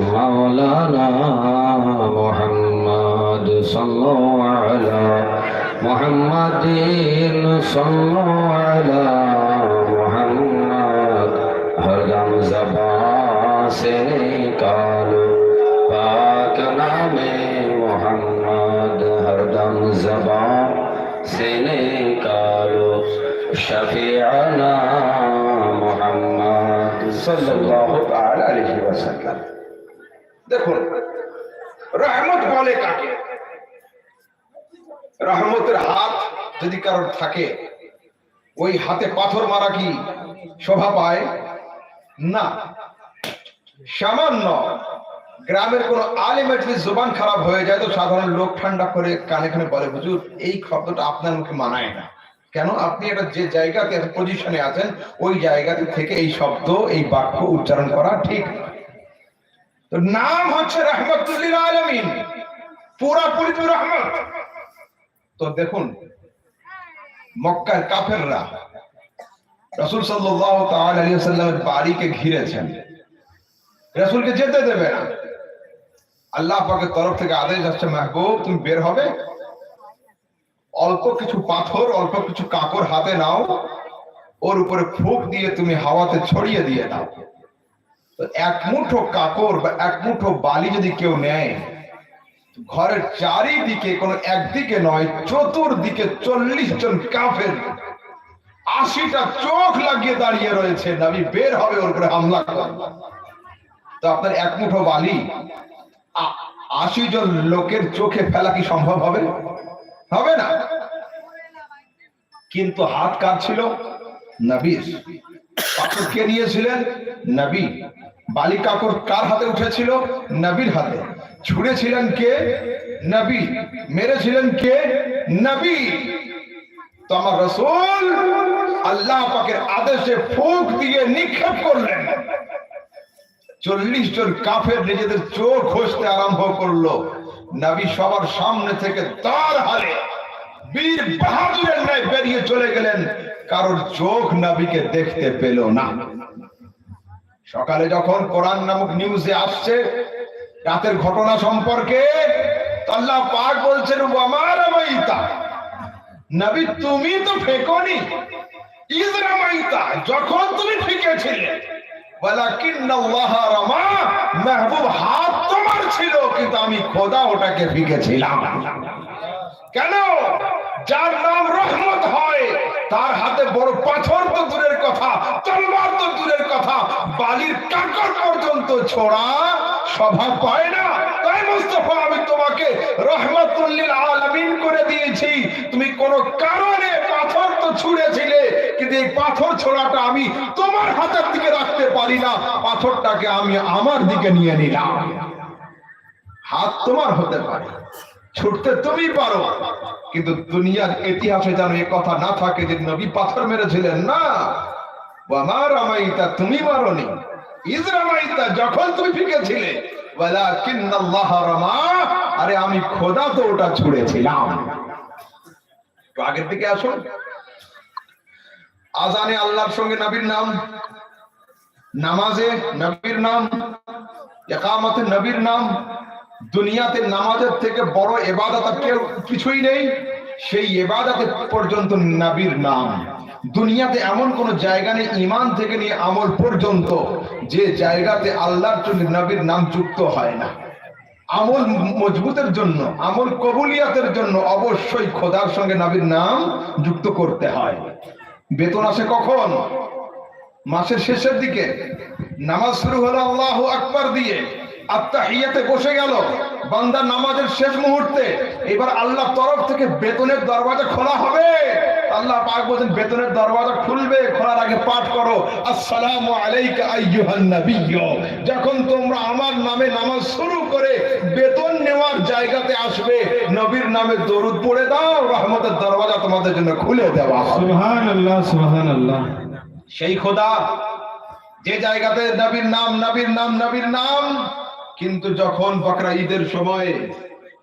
مولانا محمد صلوا على محمد صلوا على محمد ہر دم زبان سے نکالو پاک نام محمد ہر دم زبان سے نکالو شفیعنا محمد صلی اللہ علیہ وسلم দেখুন, রহমত বলে কাকে? রহমতের হাত যদি কারোর থাকে, ওই হাতে পাথর মারা কি শোভা পায়? না। সামান্য গ্রামের কোন আলিমের যদি জোবান খারাপ হয়ে যায়, তো সাধারণ লোক ঠান্ডা করে কানে কানে বলে বুঝুর এই শব্দটা আপনার মুখে মানায় না। কেন? আপনি একটা যে জায়গাতে পজিশনে আছেন, ওই জায়গাতে থেকে এই শব্দ, এই বাক্য উচ্চারণ করা ঠিক নয় তো নাম হচ্ছে রহমতুল্লিল আলমিন। পুরা পরিচিত রহমত। তো দেখুন, মক্কার কাফেররা রসুল সাল্লামের বাড়িকে ঘিরেছেন। রসুলকে যেতে দেবে না। আল্লাহ পাকের তরফ থেকে আদেশ আসছে, মাহবুব, তুমি বের হবে। অল্প কিছু পাথর, অল্প কিছু কাকর হাতে নাও। ওর উপরে ফুক দিয়ে তুমি হাওয়াতে ছড়িয়ে দিয়ে দাও। তো এক মুঠো কাপড় বা এক মুঠো বালি যদি কেউ নেয় ঘরের চারিদিকে কোনো একদিকে নয়, চতুর্দিকে চল্লিশ জন কাফের আশিটা চোখ লাগিয়ে দাঁড়িয়ে রয়েছে। নবী, বের হবে ওর উপরে হামলা করে। তো আপনার এক মুঠো বালি আশি জন লোকের চোখে ফেলা কি সম্ভব হবে? হবে না। কিন্তু হাত কার ছিল নবীর পাথর কে নিয়েছিলেন? নবী। বালি কাকর কার হাতে উঠেছিল? নবীর হাতে। ছুঁড়েছিলেন কে? নবী। মেরেছিলেন কে? নবী। তো আমার রসুল আল্লাহ পাকের আদেশে ফুক দিয়ে নিক্ষেপ করলেন। চল্লিশ জন কাফের নিজেদের চোখ ঘষতে আরম্ভ করল। নবী সবার সামনে থেকে তার হালে বীর বাহাদুরের ন্যায় বেরিয়ে চলে গেলেন। কারোর চোখ নবীকে দেখতে পেল না। সকালে যখন কোরআন নামক নিউজে আসছে, রাতের ঘটনা সম্পর্কে আল্লাহ পাক বলছেন আমার আমাইতা নবী, তুমি তো ফেকনি? ইজরামাইতা যখন তুমি ফিকেছিলে। ওয়ালাকিন্নাল্লাহ রামা, মাহবুব হাত তোমার ছিল, কিন্তু আমি খোদা ওটাকে ফিকেছিলাম। কেন? যার নাম রহমত হয়, তার হাতে বড় পাথর তো দূরের কথা তলবার তো দূরের কথা, বালির কাকর পর্যন্ত ছোড়া স্বভাব পায় না। তাই মুস্তফা, আমি তোমাকে রহমতুল্লিল আলামিন করে দিয়েছি। তুমি কোন কারণে পাথর তো ছুঁড়েছিলে, কিন্তু এই পাথর ছোড়াটা আমি তোমার হাতের দিকে রাখতে পারি না। পাথরটাকে আমি আমার দিকে নিয়ে নিলাম। হাত তোমার হতে পারে। ছুটতে তুমি পারো। কিন্তু দুনিয়ার ইতিহাসে যেন এ কথা না থাকে যে নবী পাথর মেরেছিলেন, না। আমার আমাইতা তুমি মারনি। যখন তুমি ফিকেছিলে আরে আমি খোদা তো ওটা ছুঁড়েছিলাম। আগের দিকে আসুন। আজানে আল্লাহর সঙ্গে নবীর নাম, নামাজে নবীর নাম, একামতে নবীর নাম দুনিয়াতে নামাজের থেকে বড় এবাদত কেউ কিছুই নেই, সেই এবাদতে পর্যন্ত নবীর নাম। দুনিয়াতে এমন কোন জায়গা নেই ইমান থেকে নিয়ে আমল পর্যন্ত যে জায়গাতে আল্লাহর জন্য নবীর নাম যুক্ত হয় না। আমল মজবুতের জন্য, আমল কবুলিয়াতের জন্য অবশ্যই খোদার সঙ্গে নবীর নাম যুক্ত করতে হয়। বেতন আসে কখন? মাসের শেষের দিকে। নামাজ শুরু হলো আল্লাহ আকবার দিয়ে। আত্মাহিয়াতে বসে গেল। বান্দা নামাজের শেষ মুহূর্তে এবার আল্লাহ তরফ থেকে বেতনের দরওয়াজা খোলা হবে। আল্লাহ পাক বেতনের দরওয়াজা খুলবে খোলার আগে পাঠ করো। আসসালামু আলাইকা আইয়ুহান নাবিয়্য। যখন তোমরা আমার নামে নামাজ শুরু করে বেতন নেওয়ার জায়গাতে আসবে নবীর নামে দরুদ পড়ে দাও রহমতের দরওয়াজা তোমাদের জন্য খুলে দেওয়া হবে। সুবহান আল্লাহ সুবহান আল্লাহ সেই খোদা যে জায়গাতে নবীর নাম নবীর নাম নবীর নাম কিন্তু যখন বকরা ঈদের সময়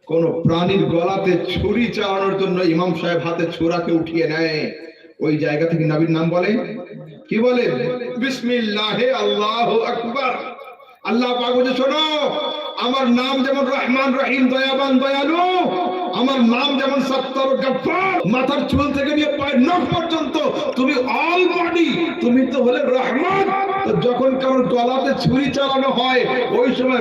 কোন প্রাণীর গলাতে ছুরি চালানোর জন্য ইমাম সাহেব হাতে ছোরাকে উঠিয়ে নেয়, ওই জায়গা থেকে নবীর নাম বলে? কি বলে? আল্লাহ শোনো, আমার নাম যেমন রহমান রহিম, দয়াবান, দয়ালু, আমার নাম যেমন সত্তর মাথার চুল থেকে নিয়ে পায়ের নখ পর্যন্ত, তুমি অল বডি তুমি তো হলে রহমান। যখন কারোর গলাতে ছুরি চালানো হয়, ওই সময়